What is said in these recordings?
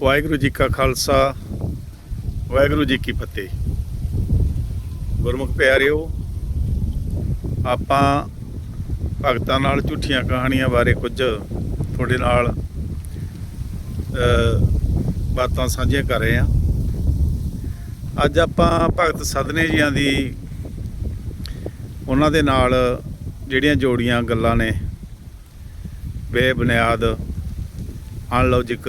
ਵਾਹਿਗੁਰੂ ਜੀ ਕਾ ਖਾਲਸਾ, ਵਾਹਿਗੁਰੂ ਜੀ ਕੀ ਫਤਿਹ। ਗੁਰਮੁਖ ਪਿਆਰਿਓ, ਆਪਾਂ ਭਗਤਾਂ ਨਾਲ ਝੂਠੀਆਂ ਕਹਾਣੀਆਂ ਬਾਰੇ ਕੁਝ ਤੁਹਾਡੇ ਨਾਲ ਬਾਤਾਂ ਸਾਂਝੀਆਂ ਕਰ ਰਹੇ ਹਾਂ। ਅੱਜ ਆਪਾਂ ਭਗਤ ਸਦਨੇ ਜੀਆਂ ਦੀ, ਉਹਨਾਂ ਦੇ ਨਾਲ ਜਿਹੜੀਆਂ ਜੋੜੀਆਂ ਗੱਲਾਂ ਨੇ, ਬੇਬੁਨਿਆਦ ਅਨਲੌਜਿਕ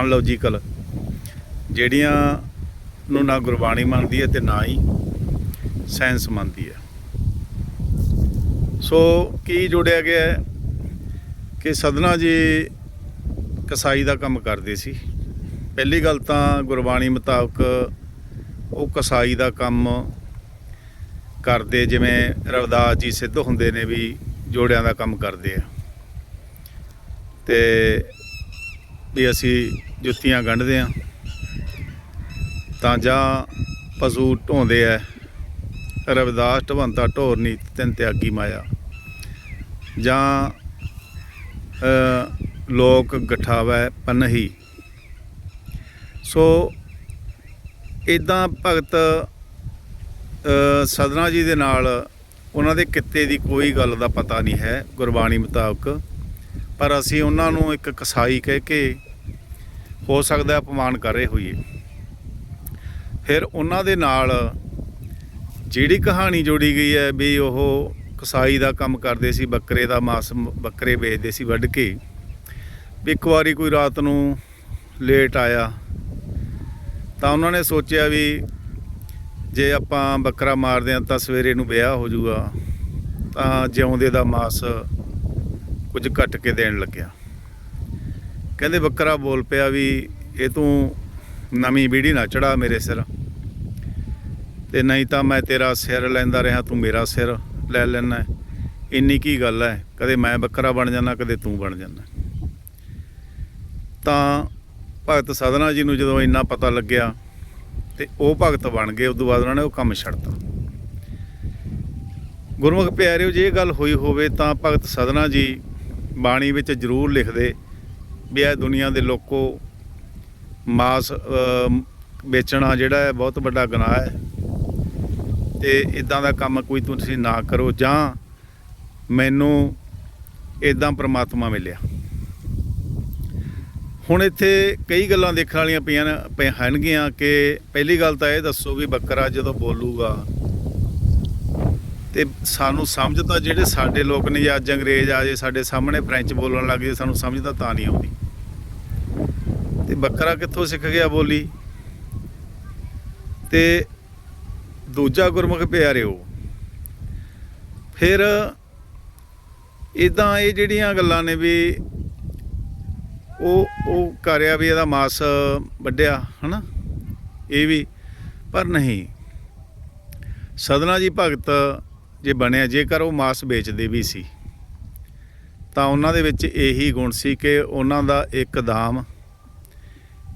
ਅਨਲੌਜੀਕਲ। ਜਿਹੜੀਆਂ ਨੂੰ ਨਾ ਗੁਰਬਾਣੀ ਮੰਨਦੀ ਹੈ ਤੇ ਨਾ ਹੀ ਸਾਇੰਸ ਮੰਨਦੀ ਹੈ। ਸੋ ਕੀ ਜੋੜਿਆ ਗਿਆ ਕਿ ਸਦਨਾ ਜੀ ਕਸਾਈ ਦਾ ਕੰਮ ਕਰਦੇ ਸੀ। ਪਹਿਲੀ ਗੱਲ ਤਾਂ ਗੁਰਬਾਣੀ ਮੁਤਾਬਕ ਉਹ ਕਸਾਈ ਦਾ ਕੰਮ ਕਰਦੇ ਜਿਵੇਂ ਰਵਦਾਸ ਜੀ ਸਿੱਧ ਹੁੰਦੇ ਨੇ ਵੀ ਜੋੜਿਆਂ ਦਾ ਕੰਮ ਕਰਦੇ ਆ। ਤੇ ਵੀ ਅਸੀਂ ਜੁੱਤੀਆਂ ਗੰਢਦੇ ਆ ਤਾਂ ਜਾਂ ਪਸ਼ੂ ਢੋਂਦੇ ਆ। ਰਵਿਦਾਸ ਢਵੰਤਾ ਢੋਰਨੀ ਤਿੰਨ ਤਿਆਗੀ ਮਾਇਆ। ਜਾਂ ਲੋਕ ਗਠਾਵੈ ਪਨਹੀ। ਸੋ ਇਦਾਂ ਭਗਤ ਸਦਨਾ ਜੀ ਦੇ ਨਾਲ ਉਹਨਾਂ ਦੇ ਕਿੱਤੇ ਦੀ ਕੋਈ ਗੱਲ ਦਾ ਪਤਾ ਨਹੀਂ ਹੈ ਗੁਰਬਾਣੀ ਮੁਤਾਬਕ। ਪਰ ਅਸੀਂ ਉਹਨਾਂ ਨੂੰ ਇੱਕ ਕਸਾਈ ਕਹਿ ਕੇ ਹੋ ਸਕਦਾ ਅਪਮਾਨ ਕਰ ਰਹੇ ਹੋਈਏ। ਫਿਰ ਉਹਨਾਂ ਦੇ ਨਾਲ ਜਿਹੜੀ ਕਹਾਣੀ ਜੋੜੀ ਗਈ ਹੈ ਵੀ ਉਹ ਕਸਾਈ ਦਾ ਕੰਮ ਕਰਦੇ ਸੀ, ਬੱਕਰੇ ਦਾ ਮਾਸ ਬੱਕਰੇ ਵੇਚਦੇ ਸੀ ਵੱਢ ਕੇ। ਵੀ ਇੱਕ ਵਾਰੀ ਕੋਈ ਰਾਤ ਨੂੰ ਲੇਟ ਆਇਆ ਤਾਂ ਉਹਨਾਂ ਨੇ ਸੋਚਿਆ ਵੀ ਜੇ ਆਪਾਂ ਬੱਕਰਾ ਮਾਰਦੇ ਹਾਂ ਤਾਂ ਸਵੇਰੇ ਨੂੰ ਵਿਆਹ ਹੋ ਜਾਊਗਾ ਤਾਂ ਜਿਉਂਦੇ ਦਾ ਮਾਸ ਕੁਝ ਕੱਟ ਕੇ ਦੇਣ ਲੱਗਿਆ। ਕਹਿੰਦੇ ਬੱਕਰਾ ਬੋਲ ਪਿਆ ਵੀ ਇਹ ਤੂੰ ਨਵੀਂ ਬੀੜੀ ਨਾ ਚੜਾ ਮੇਰੇ ਸਿਰ। ਤੇ ਨਹੀਂ ਤਾਂ ਮੈਂ ਤੇਰਾ ਸਿਰ ਲੈਂਦਾ ਰਿਹਾ, ਤੂੰ ਮੇਰਾ ਸਿਰ ਲੈ ਲੈਣਾ ਇੰਨੀ ਕੀ ਗੱਲ ਹੈ, ਕਦੇ ਮੈਂ ਬੱਕਰਾ ਬਣ ਜਾਣਾ ਕਦੇ ਤੂੰ ਬਣ ਜਾਣਾ ਤਾਂ ਭਗਤ ਸਦਨਾ ਜੀ ਨੂੰ ਜਦੋਂ ਇੰਨਾ ਪਤਾ ਲੱਗਿਆ ਤੇ ਉਹ ਭਗਤ ਬਣ ਗਏ ਉਸ ਤੋਂ ਬਾਅਦ ਉਹਨਾਂ ਨੇ ਉਹ ਕੰਮ ਛੱਡਤਾ। ਗੁਰਮੁਖ ਪਿਆਰਿਓ, ਜੇ ਇਹ ਗੱਲ ਹੋਈ ਹੋਵੇ ਤਾਂ ਭਗਤ ਸਦਨਾ ਜੀ ਬਾਣੀ ਵਿੱਚ ਜ਼ਰੂਰ ਲਿਖਦੇ ਵੀ ਇਹ ਦੁਨੀਆ ਦੇ ਲੋਕੋ ਮਾਸ ਵੇਚਣਾ ਜਿਹੜਾ ਹੈ ਬਹੁਤ ਵੱਡਾ ਗੁਨਾਹ ਹੈ। ਤੇ ਇਦਾਂ ਦਾ ਕੰਮ ਕੋਈ ਤੁਸੀਂ ਨਾ ਕਰੋ ਜਾਂ ਮੈਨੂੰ ਇਦਾਂ ਪ੍ਰਮਾਤਮਾ ਮਿਲਿਆ। ਹੁਣ ਇੱਥੇ ਕਈ ਗੱਲਾਂ ਦੇਖਣ ਵਾਲੀਆਂ ਪਈਆਂ ਨੇ- ਪਈਆਂ ਕਿ ਪਹਿਲੀ ਗੱਲ ਤਾਂ ਇਹ ਦੱਸੋ ਵੀ ਬੱਕਰਾ ਜਦੋਂ ਬੋਲੂਗਾ ਤੇ ਸਾਨੂੰ ਸਮਝ ਤਾਂ ਜਿਹੜੇ ਸਾਡੇ ਲੋਕ ਨੇ ਜਾਂ ਅੱਜ ਅੰਗਰੇਜ਼ ਆ ਜੇ ਸਾਡੇ ਸਾਹਮਣੇ ਫ੍ਰੈਂਚ ਬੋਲਣ ਲੱਗ ਜੇ, ਸਾਨੂੰ ਸਮਝ ਤਾਂ ਨਹੀਂ ਆਉਂਦੀ। ਤੇ ਬੱਕਰਾ ਕਿੱਥੋਂ ਸਿੱਖ ਗਿਆ ਬੋਲੀ? ਤੇ ਦੂਜਾ ਗੁਰਮੁਖ ਪਿਆਰਿਓ, ਫਿਰ ਇਦਾਂ ਇਹ ਜਿਹੜੀਆਂ ਗੱਲਾਂ ਨੇ ਵੀ ਉਹ ਉਹ ਕਰਿਆ ਵੀ ਇਹਦਾ ਮਾਸ ਵੱਢਿਆ, ਹਨਾ? ਇਹ ਵੀ, ਪਰ ਨਹੀਂ। ਸਦਨਾ ਜੀ ਭਗਤ ਜੇ ਬਣਿਆ, ਜੇਕਰ ਉਹ ਮਾਸ ਵੇਚਦੇ ਵੀ ਸੀ, ਤਾਂ ਉਹਨਾਂ ਦੇ ਵਿੱਚ ਇਹੀ ਗੁਣ ਸੀ ਕਿ ਉਹਨਾਂ ਦਾ ਇੱਕ ਦਾਮ,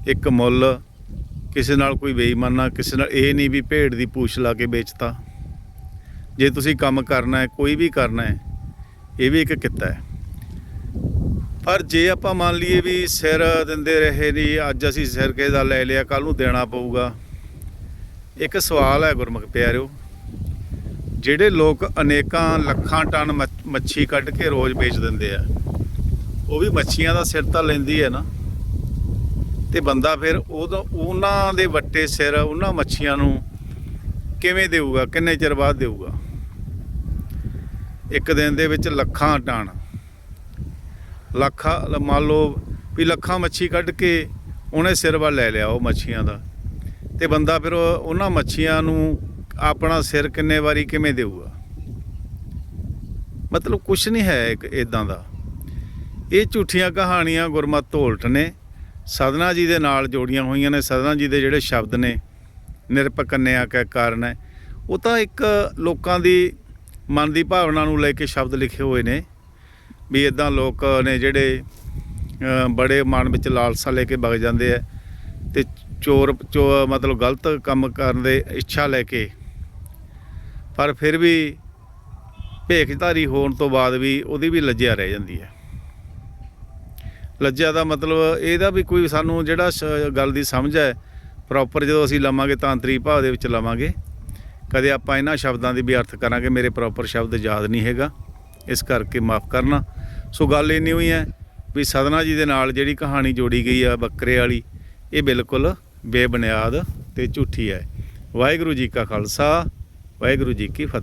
ਇੱਕ ਮੁੱਲ, ਕਿਸੇ ਨਾਲ ਕੋਈ ਬੇਈਮਾਨਾ, ਕਿਸੇ ਨਾਲ ਇਹ ਨਹੀਂ ਵੀ ਭੇਡ ਦੀ ਪੂਛ ਲਾ ਕੇ ਵੇਚਤਾ। ਜੇ ਤੁਸੀਂ ਕੰਮ ਕਰਨਾ ਹੈ, ਕੋਈ ਵੀ ਕਰਨਾ ਹੈ, ਇਹ ਵੀ ਇੱਕ ਕਿੱਤਾ ਹੈ। ਪਰ ਜੇ ਆਪਾਂ ਮੰਨ ਲਈਏ ਵੀ ਸਿਰ ਦਿੰਦੇ ਰਹੇ ਨਹੀਂ ਅੱਜ ਅਸੀਂ ਸਿਰ ਕਿਸੇ ਦਾ ਲੈ ਲਿਆ ਕੱਲ ਨੂੰ ਦੇਣਾ ਪਊਗਾ, ਇੱਕ ਸਵਾਲ ਹੈ ਗੁਰਮੁਖ ਪਿਆਰਿਓ। ਜਿਹੜੇ ਲੋਕ ਅਨੇਕਾਂ ਲੱਖਾਂ ਟਨ ਮੱਛੀ ਕੱਢ ਕੇ ਰੋਜ਼ ਵੇਚ ਦਿੰਦੇ ਆ, ਉਹ ਵੀ ਮੱਛੀਆਂ ਦਾ ਸਿਰ ਤਾਂ ਲੈਂਦੀ ਹੈ ਨਾ। ਤੇ ਬੰਦਾ ਫਿਰ ਉਦੋਂ ਉਹਨਾਂ ਦੇ ਵੱਟੇ ਸਿਰ ਉਹਨਾਂ ਮੱਛੀਆਂ ਨੂੰ ਕਿਵੇਂ ਦੇਊਗਾ, ਕਿੰਨੇ ਚਿਰ ਬਾਅਦ ਦੇਊਗਾ? ਇੱਕ ਦਿਨ ਦੇ ਵਿੱਚ ਲੱਖਾਂ ਟਨ। ਲੱਖਾਂ, ਮੰਨ ਲਓ ਵੀ ਲੱਖਾਂ ਮੱਛੀ ਕੱਢ ਕੇ ਉਹਨੇ ਸਿਰ ਵੱਲ ਲੈ ਲਿਆ ਉਹ ਮੱਛੀਆਂ ਦਾ। ਤੇ ਬੰਦਾ ਫਿਰ ਉਹਨਾਂ ਮੱਛੀਆਂ ਨੂੰ ਆਪਣਾ ਸਿਰ ਕਿੰਨੇ ਵਾਰੀ ਕਿਵੇਂ ਦੇਊਗਾ? ਮਤਲਬ ਕੁਝ ਨਹੀਂ ਹੈ ਇੱਕ ਇਦਾਂ ਦਾ। ਇਹ ਝੂਠੀਆਂ ਕਹਾਣੀਆਂ ਗੁਰਮਤ ਧੋਲਟ ਨੇ। ਸਦਨਾ ਜੀ ਦੇ ਨਾਲ ਜੋੜੀਆਂ ਹੋਈਆਂ ਨੇ। ਸਦਨਾ ਜੀ ਦੇ ਜਿਹੜੇ ਸ਼ਬਦ ਨੇ ਨਿਰਪਕੰਨਿਆ ਕੈ ਕਾਰਨ ਹੈ। ਉਹ ਤਾਂ ਇੱਕ ਲੋਕਾਂ ਦੀ ਮਨ ਦੀ ਭਾਵਨਾ ਨੂੰ ਲੈ ਕੇ ਸ਼ਬਦ ਲਿਖੇ ਹੋਏ ਨੇ। ਵੀ ਇਦਾਂ ਲੋਕ ਨੇ ਜਿਹੜੇ ਬੜੇ ਮਨ ਵਿੱਚ ਲਾਲਸਾ ਲੈ ਕੇ ਵਗ ਜਾਂਦੇ ਆ ਤੇ ਚੋਰ, ਚੋ, ਮਤਲਬ ਗਲਤ ਕੰਮ ਕਰਨ ਦੇ ਇੱਛਾ ਲੈ ਕੇ ਪਰ ਫਿਰ ਵੀ ਭੇਖਧਾਰੀ ਹੋਣ ਤੋਂ ਬਾਅਦ ਵੀ ਉਹਦੀ ਵੀ ਲੱਜਿਆ ਰਹਿ ਜਾਂਦੀ ਹੈ। ਲੱਜਿਆ ਦਾ ਮਤਲਬ ਇਹਦਾ ਵੀ ਕੋਈ ਸਾਨੂੰ ਜਿਹੜਾ ਸ- ਗੱਲ ਦੀ ਸਮਝ ਹੈ ਪ੍ਰੋਪਰ ਜਦੋਂ ਅਸੀਂ ਲਵਾਂਗੇ ਤਾਂਤਰੀ ਭਾਵ ਦੇ ਵਿੱਚ ਲਵਾਂਗੇ। ਕਦੇ ਆਪਾਂ ਇਹਨਾਂ ਸ਼ਬਦਾਂ ਦੀ ਵੀ ਅਰਥ ਕਰਾਂਗੇ, ਮੇਰੇ ਪ੍ਰੋਪਰ ਸ਼ਬਦ ਯਾਦ ਨਹੀਂ ਹੈਗਾ, ਇਸ ਕਰਕੇ ਮਾਫ ਕਰਨਾ। ਸੋ ਗੱਲ ਇੰਨੀ ਹੋਈ ਹੈ ਵੀ ਸਦਨਾ ਜੀ ਦੇ ਨਾਲ ਜਿਹੜੀ ਕਹਾਣੀ ਜੋੜੀ ਗਈ ਆ ਬੱਕਰੇ ਵਾਲੀ, ਇਹ ਬਿਲਕੁਲ ਬੇਬੁਨਿਆਦ ਤੇ ਝੂਠੀ ਹੈ। ਵਾਹਿਗੁਰੂ ਜੀ ਕਾ ਖਾਲਸਾ। ਵਾਹਿਗੁਰੂ ਜੀ ਕੀ ਫਤਿਹ।